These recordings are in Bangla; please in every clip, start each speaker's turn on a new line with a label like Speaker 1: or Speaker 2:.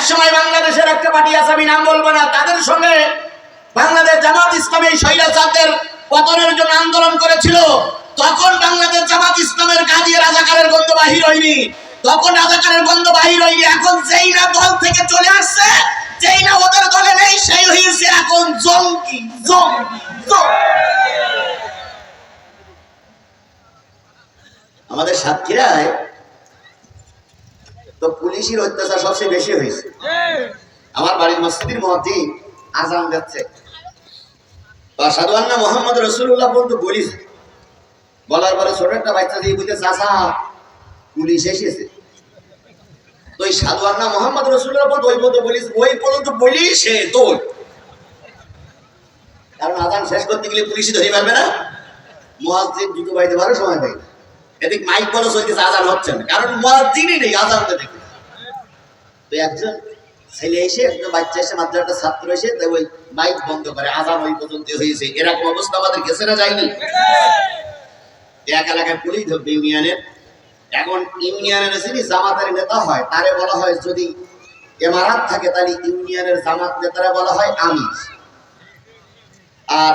Speaker 1: একসময় বাংলাদেশের একটা পার্টি আছে, আমি নাম বলব না, তাদের সঙ্গে বাংলাদেশ জামাত ইসলামী স্বৈরাচারদের পতনের জন্য আন্দোলন করেছিল তখন বাংলাদেশ জামাত ইসলামের কাজে রাজাকারের গন্ধ বাহির হয়নি তখন রাজাকারের গন্ধ বাহির হয়নি, এখন যেই না দল থেকে চলে আসছে, যেই না ওদের দলে নেই, সেই হয়েছে এখন জঙ্গি জঙ্গি। আমাদের সাতক্ষীরায় তো পুলিশের অত্যাচার সবচেয়ে বেশি হয়েছে। আমার বাড়ির মসজিদের মধ্যে আজান যাচ্ছে বা সাদুয়ান্না মোহাম্মদ রসুল্লাহ পর্যন্ত বলিস বলার পরে ছোট একটা বাচ্চা দিয়ে বলতে চাষা পুলিশ এসেছে। তো ওই সাদুয়ান্না মোহাম্মদ রসুল্লাহ পর্যন্ত ওই পর্যন্ত বলিস ওই পর্যন্ত বলিস তোর। কারণ আজান শেষ করতে গেলে পুলিশই ধরে পারবে না। মহাজিদ দুটো বাড়িতে ভালো সময় পাই না। এদিক মাইক বলো চলতেছে, আজান হচ্ছে না। কারণ মহাজিনই নেই, আজানটা দেখে। তো একজন ছেলে এসে একটা বাচ্চা এসে মাত্র একটা ছাত্র এসে ওই মাইক বন্ধ করে, আজান ওই পর্যন্ত হয়েছে। এরকম অবস্থা আমাদের গেছে না, যায়নি? এক এলাকায় পুলিশ ধরবে ইউনিয়নের। এখন ইউনিয়নের যিনি জামাতের নেতা হয়, তারে বলা হয় যদি এমারাত থাকে, তাহলে ইউনিয়নের জামাত নেতারা বলা হয় আমির। আর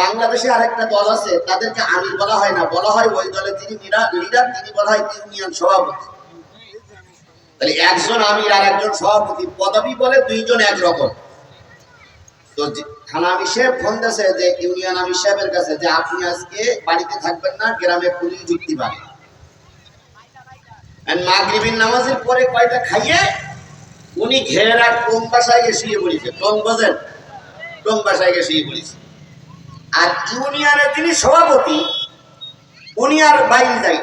Speaker 1: বাংলাদেশে আরেকটা দল আছে, তাদেরকে আমির বলা হয় না। বলা হয় ওই দলের যিনি লিডার তিনি বলা হয় ইউনিয়ন সভাপতি। তাহলে একজন আমির আর একজন সভাপতি পদবি বলে দুইজন একরকম। তো থানা আমির সাহেব ফোন দিয়েছে যে, ইউনিয়ন আমির সাহেবের কাছে যে, আপনি আজকে বাড়িতে থাকবেন না, গ্রামে পুলিশ ঢুকতে পারে নামাজের পরে কয়টা খাইয়ে উনি ঘেরা টং বাসায় গিয়ে শুয়ে পড়েছে? টং বোঝেন টং বাসায় গিয়ে শুয়ে পড়েছে? আর ইউনিয়নের যিনি সভাপতি, উনি আর বাইরে যাই।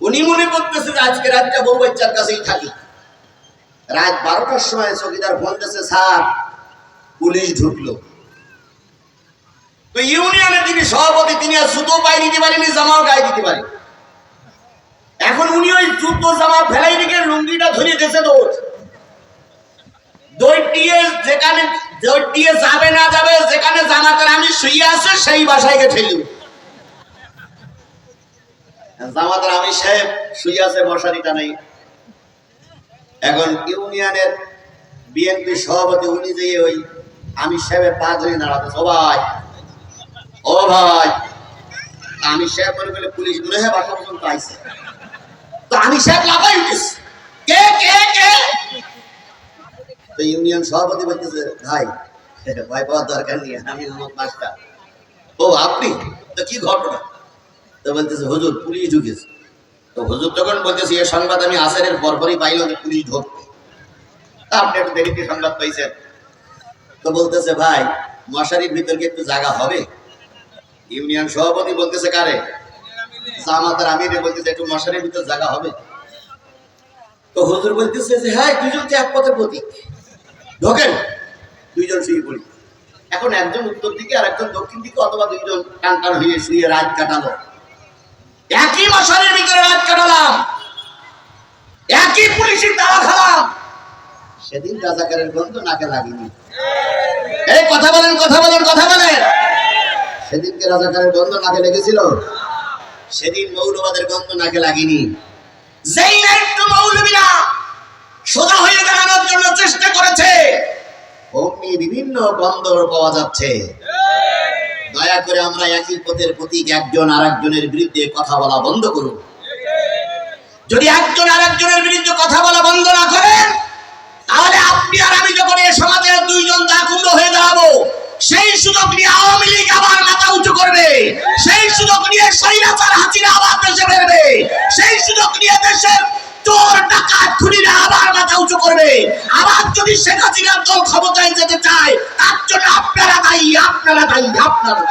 Speaker 1: উনি মনে করতেছে আজকে রাতটা বউ বাচ্চার কাছেই থাকি। রাত বারোটার সময় চকিদার দিয়েছে, স্যার, পুলিশ ঢুকলো। তো ইউনিয়নের যিনি সভাপতি, তিনি আর জুতো পাই দিতে পারেনি, জামাও গায়ে দিতে পারে এখন উনি ওই জুতো জামা ফেলাই দিকে লুঙ্গিটা ধরিয়ে দিয়েছে দৌড়। দৌড় দিয়ে যেখানে দৌড় দিয়ে যাবে না যাবে, যেখানে সেই বাসায় গিয়ে ঠেলি জামাতের আমি সাহেব শুয়ে আছে মশারিটা নেই। এখন ইউনিয়নের বিএনপি সভাপতি, উনি যে ওই আমি সাহেবের পা ধরে দাঁড়াতে ভাই, ও ভাই। আমি সাহেব মনে করলে পুলিশ মনে হয় বাসা পর্যন্ত আইছে। তো আমি সাহেব লাফাই উঠিস কে কে কে? তো ইউনিয়ন সভাপতি বলতেছে, ভাই ভয় পাওয়ার দরকার নেই, আমি আমার মাস্টার ও, আপনি? তো কি ঘটনা? তো বলতেছে, হুজুর, পুলিশ ঢুকেছে। তো হুজুর তখন বলতেছে এই সংবাদ আমি আসেনের পরপরই পাইলাম যে পুলিশ ঢুকবে। আপনি একটু দেরিতে সংবাদ পাইছেন। তো বলতেছে, ভাই, মশারির ভিতর কি একটু জায়গা হবে? ইউনিয়ন সভাপতি বলতেছে, কারে? জামাতার আমিরে বলতেছে, একটু মশারির ভিতর জায়গা হবে। তো হুজুর বলতেছে যে হ্যাঁ দুজন তো এক পথে প্রতীক। ঢোকেন। এখন একজন উত্তর দিকে আর একজন দক্ষিণ দিকে অথবা দুইজন টান হয়ে শুয়ে রাত কাটালো। একই মশারির ভিতরে রাত কাটালাম। একই পুলিশের তারা খালাম। সেদিন রাজাকারের গন্ধ নাকে লাগেনি। এই কথা বলেন কথা বলেন কথা বলেন। সেদিনকে রাজাকারের গন্ধ নাকে লেগেছিল। সেদিন মৌলবাদের গন্ধ নাকে লাগেনি। যেই না একটু মৌলবীরা সোজা হয়ে দাঁড়ানোর জন্য চেষ্টা করেছে অমনি বিভিন্ন বন্দর পাওয়া যাচ্ছে। দয়া করে আমরা একই পথের প্রতীক একজন আর একজনের বিরুদ্ধে কথা বলা বন্ধ করুন। যদি একজন আর একজনের বিরুদ্ধে কথা বলা বন্ধ না করেন, তাহলে আপনি আর আমি যখন এই সমাজের দুইজন দাকুণ্ড হয়ে দাঁড়াবো, সেই সুযোগ নিয়ে আওয়ামী লীগ আবার মাথা উঁচু করবে। সেই সুযোগ নিয়ে স্বৈরাচার হাসিনা আবার দেশে বেরবে সেই সুযোগ নিয়ে দেশের চোর ডাকাত খুনিরা আবার মাথা উঁচু করবে আবার যদি শেখ হাসিনার দল ক্ষমতায় যেতে চায়, তার জন্য আপনারা দায়ী আপনারা দায়ী, আপনারা।